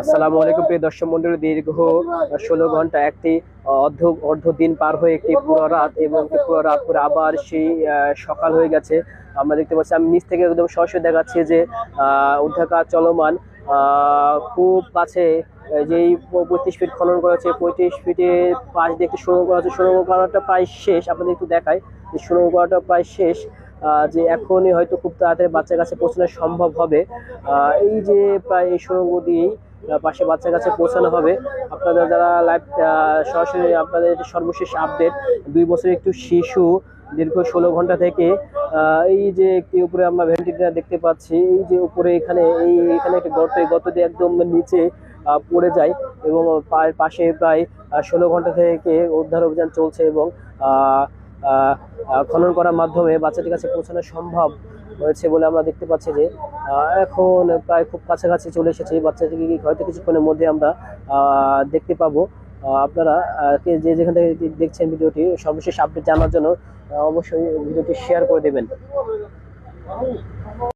আসসালামু আলাইকুম প্রিয় দর্শক মন্ডলী দীর্ঘ ষোলো ঘণ্টা একটি অর্ধ অর্ধ দিন পার হয়ে একটি পুরো রাত এবং পুরো রাত করে আবার সেই সকাল হয়ে গেছে। আমরা দেখতে পাচ্ছি আমি নিচ থেকে একদম সরাসরি দেখাচ্ছি যে আহ, উদ্ধার কাজ চলমান খুব কাছে যেই পঁয়ত্রিশ ফিট খনন করা হচ্ছে পঁয়ত্রিশ ফিটের পাশ দিয়ে একটি সুরঙ্গ করা হচ্ছে। সুরঙ্গ করাটা প্রায় শেষ আপনাদের একটু দেখাই। যে সুরঙ্গ করাটা প্রায় শেষ যে এখনই হয়তো খুব তাড়াতাড়ি বাচ্চার কাছে পৌঁছানো সম্ভব হবে। এই যে প্রায় এই সুরঙ্গ দিয়েই পাশে বাচ্চার কাছে পৌঁছানো হবে। আপনারা যারা লাইভ সরাসরি আপনাদের সর্বশেষ আপডেট দুই বছরের একটু শিশু, দীর্ঘ ষোলো ঘণ্টা থেকে এই যে একটি উপরে আমরা ভেন্টিলেটার দেখতে পাচ্ছি, এই যে উপরে এখানে, এই এখানে একটি গর্ত, এই গর্ত দিয়ে একদম নিচে পড়ে যায় এবং পাশে প্রায় ষোলো ঘণ্টা থেকে উদ্ধার অভিযান চলছে এবং খনন করার মাধ্যমে বাচ্চাটির কাছে পৌঁছানো সম্ভব হয়েছে বলে আমরা দেখতে পাচ্ছি যে এখন প্রায় খুব কাছাকাছি চলে এসেছে বাচ্চাটিকে হয়তো কিছুক্ষণের মধ্যে আমরা দেখতে পাবো। আপনারা যে যেখান থেকে দেখছেন ভিডিওটি, সর্বশেষ আপডেট জানার জন্য অবশ্যই ভিডিওটি শেয়ার করে দেবেন।